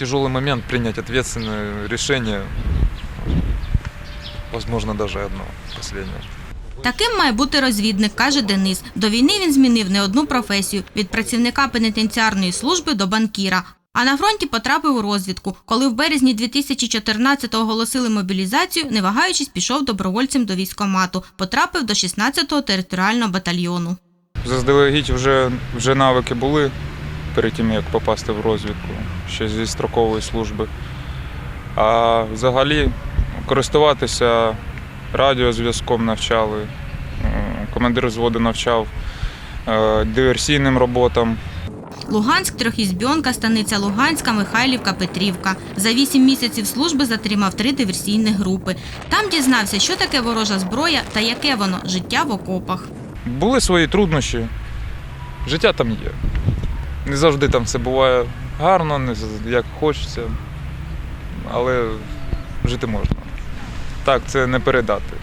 тяжелый момент принять ответственное решение, возможно, даже одно, последнее. Таким має бути розвідник, каже Денис. До війни він змінив не одну професію – від працівника пенітенціарної служби до банкіра. А на фронті потрапив у розвідку. Коли в березні 2014-го оголосили мобілізацію, не вагаючись, пішов добровольцем до військкомату. Потрапив до 16-го територіального батальйону. Заздалегідь вже, вже навики були перед тим, як попасти в розвідку, ще зі строкової служби. А взагалі користуватися радіозв'язком навчали, е, командир взводу навчав е, диверсійним роботам. Луганськ, Трьохізбьонка, станиця Луганська, Михайлівка, Петрівка. За вісім місяців служби затримав три диверсійні групи. Там дізнався, що таке ворожа зброя та яке воно життя в окопах. Були свої труднощі. Життя там є. Не завжди там все буває гарно, не як хочеться, але жити можна. Так, це не передати.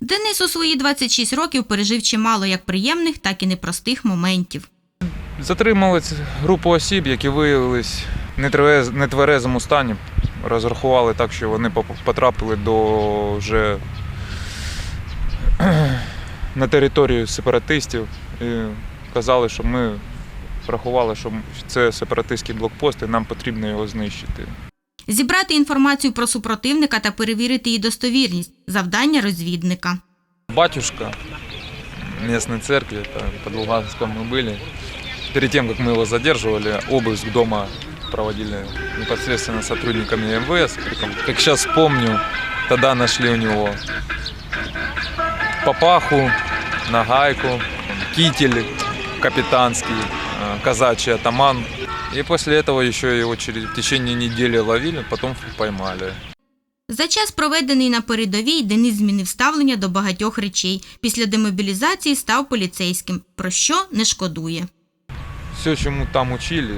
Денис у свої 26 років пережив чимало як приємних, так і непростих моментів. Затримали групу осіб, які виявились в нетверезому стані. Розрахували так, що вони потрапили до вже на територію сепаратистів і казали, що ми рахували, що це сепаратистський блокпост і нам потрібно його знищити. Зібрати інформацію про супротивника та перевірити її достовірність – завдання розвідника. Батюшка местной церкви, это под Луганском мы были. Перед тем, как мы его задерживали, обыск дома проводили непосредственно сотрудниками МВС. Притом, как сейчас помню, тогда нашли у него папаху, нагайку, китель капитанский, э, казачий атаман. И после этого еще его в течение недели ловили, потом поймали. За час, проведений на передовій, Денис змінив ставлення до багатьох речей. Після демобілізації став поліцейським, про що не шкодує. Все, чему там учили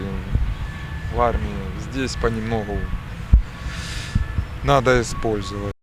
в армии, здесь понемногу надо использовать.